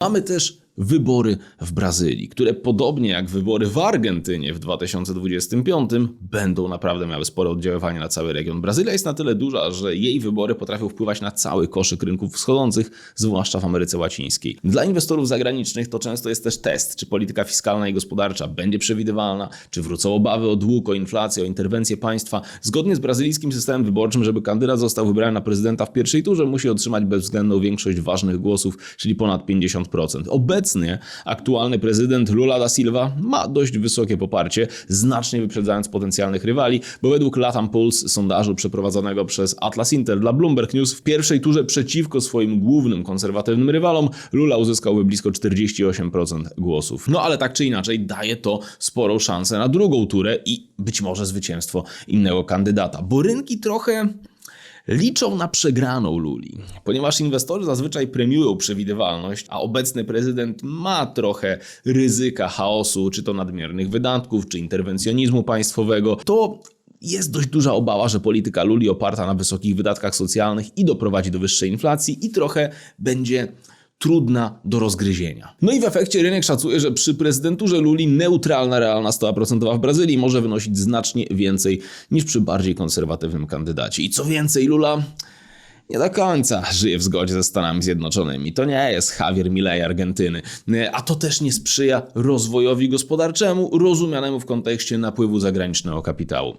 Mamy też wybory w Brazylii, które podobnie jak wybory w Argentynie w 2025 będą naprawdę miały spore oddziaływanie na cały region. Brazylia jest na tyle duża, że jej wybory potrafią wpływać na cały koszyk rynków wschodzących, zwłaszcza w Ameryce Łacińskiej. Dla inwestorów zagranicznych to często jest też test, czy polityka fiskalna i gospodarcza będzie przewidywalna, czy wrócą obawy o dług, o inflację, o interwencję państwa. Zgodnie z brazylijskim systemem wyborczym, żeby kandydat został wybrany na prezydenta w pierwszej turze, musi otrzymać bezwzględną większość ważnych głosów, czyli ponad 50%. Obecnie aktualny prezydent Lula da Silva ma dość wysokie poparcie, znacznie wyprzedzając potencjalnych rywali, bo według Latam Pulse sondażu przeprowadzonego przez Atlas Inter dla Bloomberg News w pierwszej turze przeciwko swoim głównym konserwatywnym rywalom Lula uzyskałby blisko 48% głosów. No ale tak czy inaczej daje to sporą szansę na drugą turę i być może zwycięstwo innego kandydata, bo rynki trochę liczą na przegraną Luli, ponieważ inwestorzy zazwyczaj premiują przewidywalność, a obecny prezydent ma trochę ryzyka chaosu, czy to nadmiernych wydatków, czy interwencjonizmu państwowego, to jest dość duża obawa, że polityka Luli oparta na wysokich wydatkach socjalnych i doprowadzi do wyższej inflacji i trochę będzie trudna do rozgryzienia. No i w efekcie rynek szacuje, że przy prezydenturze Luli neutralna realna stopa procentowa w Brazylii może wynosić znacznie więcej niż przy bardziej konserwatywnym kandydacie. I co więcej, Lula nie do końca żyje w zgodzie ze Stanami Zjednoczonymi. To nie jest Javier Milei Argentyny, a to też nie sprzyja rozwojowi gospodarczemu, rozumianemu w kontekście napływu zagranicznego kapitału.